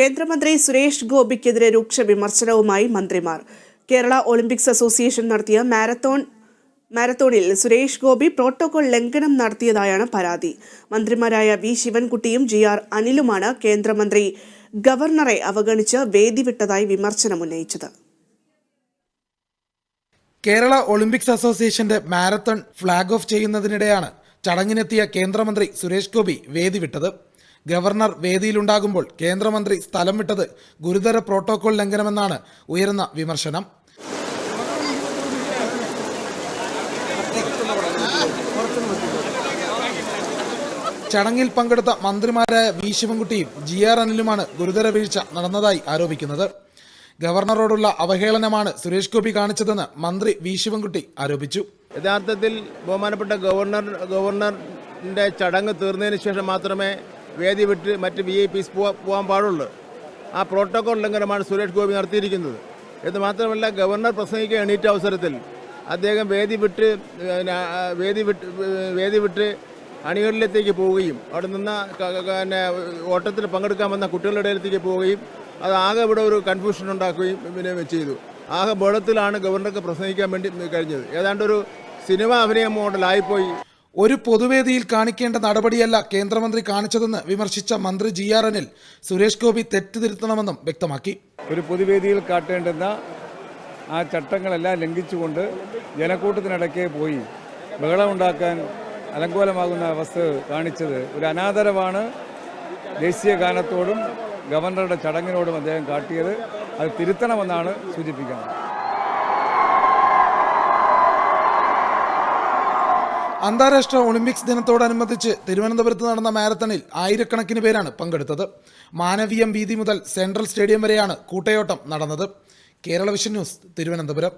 കേന്ദ്രമന്ത്രി സുരേഷ് ഗോപിക്കെതിരെ രൂക്ഷ വിമർശനവുമായി മന്ത്രിമാർ. കേരള ഒളിമ്പിക്സ് അസോസിയേഷൻ നടത്തിയ മാരത്തോൺ മാരത്തോണിൽ സുരേഷ് ഗോപി പ്രോട്ടോകോൾ ലംഘനം നടത്തിയതായാണ് പരാതി. മന്ത്രിമാരായ വി ശിവൻകുട്ടിയും ജി ആർ അനിലുമാണ് കേന്ദ്രമന്ത്രി ഗവർണറെ അവഗണിച്ച് വേദി വിട്ടതായി വിമർശനമുന്നയിച്ചത് കേരള ഒളിമ്പിക്സ് അസോസിയേഷന്റെ മാരത്തൺ ഫ്ളാഗ് ഓഫ് ചെയ്യുന്നതിനിടെയാണ് ചടങ്ങിനെത്തിയ കേന്ദ്രമന്ത്രി സുരേഷ് ഗോപി വേദി വിട്ടത്. ഗവർണർ വേദിയിലുണ്ടാകുമ്പോൾ കേന്ദ്രമന്ത്രി സ്ഥലം വിട്ടത് ഗുരുതര പ്രോട്ടോകോൾ ലംഘനമെന്നാണ് ഉയർന്ന വിമർശനം. ചടങ്ങിൽ പങ്കെടുത്ത മന്ത്രിമാരായ വി ശിവൻകുട്ടിയും ജി ആർ അനിലുമാണ് ഗുരുതര വീഴ്ച നടന്നതായി ആരോപിക്കുന്നത്. ഗവർണറോടുള്ള അവഹേളനമാണ് സുരേഷ് ഗോപി കാണിച്ചതെന്ന് മന്ത്രി വി ശിവൻകുട്ടി ആരോപിച്ചു. യഥാർത്ഥത്തിൽ ബഹുമാനപ്പെട്ട ഗവർണർ ഗവർണറിന്റെ ചടങ്ങ് തീർന്നതിന് ശേഷം മാത്രമേ വേദി വിട്ട് മറ്റ് വി ഐ പീസ് പോകാൻ പാടുള്ളൂ. ആ പ്രോട്ടോകോൾ ലംഘനമാണ് സുരേഷ് ഗോപി നടത്തിയിരിക്കുന്നത്. എന്ന് മാത്രമല്ല ഗവർണർ പ്രസംഗിക്കാൻ എണീറ്റ അവസരത്തിൽ അദ്ദേഹം വേദി വിട്ട് വേദി വിട്ട് വേദി വിട്ട് അണികളിലേക്ക് പോവുകയും അവിടെ നിന്ന് പിന്നെ ഓട്ടത്തിൽ പങ്കെടുക്കാൻ വന്ന കുട്ടികളുടെ ഇടയിലേക്ക് പോവുകയും അത് ആകെ ഇവിടെ ഒരു കൺഫ്യൂഷൻ ഉണ്ടാക്കുകയും പിന്നെ ചെയ്തു. ആകെ ബോധത്തിലാണ് ഗവർണർക്ക് പ്രസംഗിക്കാൻ വേണ്ടി കഴിഞ്ഞത്. ഏതാണ്ട് ഒരു സിനിമ അഭിനയ മോഡലായിപ്പോയി. ഒരു പൊതുവേദിയിൽ കാണിക്കേണ്ട നടപടിയല്ല കേന്ദ്രമന്ത്രി കാണിച്ചതെന്ന് വിമർശിച്ച മന്ത്രി ജി ആർ അനിൽ സുരേഷ് ഗോപി തെറ്റുതിരുത്തണമെന്നും വ്യക്തമാക്കി. ഒരു പൊതുവേദിയിൽ കാട്ടേണ്ടുന്ന ആ ചട്ടങ്ങളെല്ലാം ലംഘിച്ചുകൊണ്ട് ജനക്കൂട്ടത്തിനിടയ്ക്ക് പോയി ബഹളമുണ്ടാക്കാൻ അലങ്കോലമാകുന്ന അവസ്ഥ കാണിച്ചത് ഒരു അനാദരവാണ് ദേശീയ ഗാനത്തോടും ഗവർണറുടെ ചടങ്ങിനോടും അദ്ദേഹം കാട്ടിയത്. അത് തിരുത്തണമെന്നാണ് സൂചിപ്പിക്കുന്നത്. അന്താരാഷ്ട്ര ഒളിമ്പിക്സ് ദിനത്തോടനുബന്ധിച്ച് തിരുവനന്തപുരത്ത് നടന്ന മാരത്തണിൽ ആയിരക്കണക്കിന് പേരാണ് പങ്കെടുത്തത്. മാനവീയം വീതി മുതൽ സെൻട്രൽ സ്റ്റേഡിയം വരെയാണ് കൂട്ടയോട്ടം നടന്നത്. Kerala vision news Thiruvananthapuram.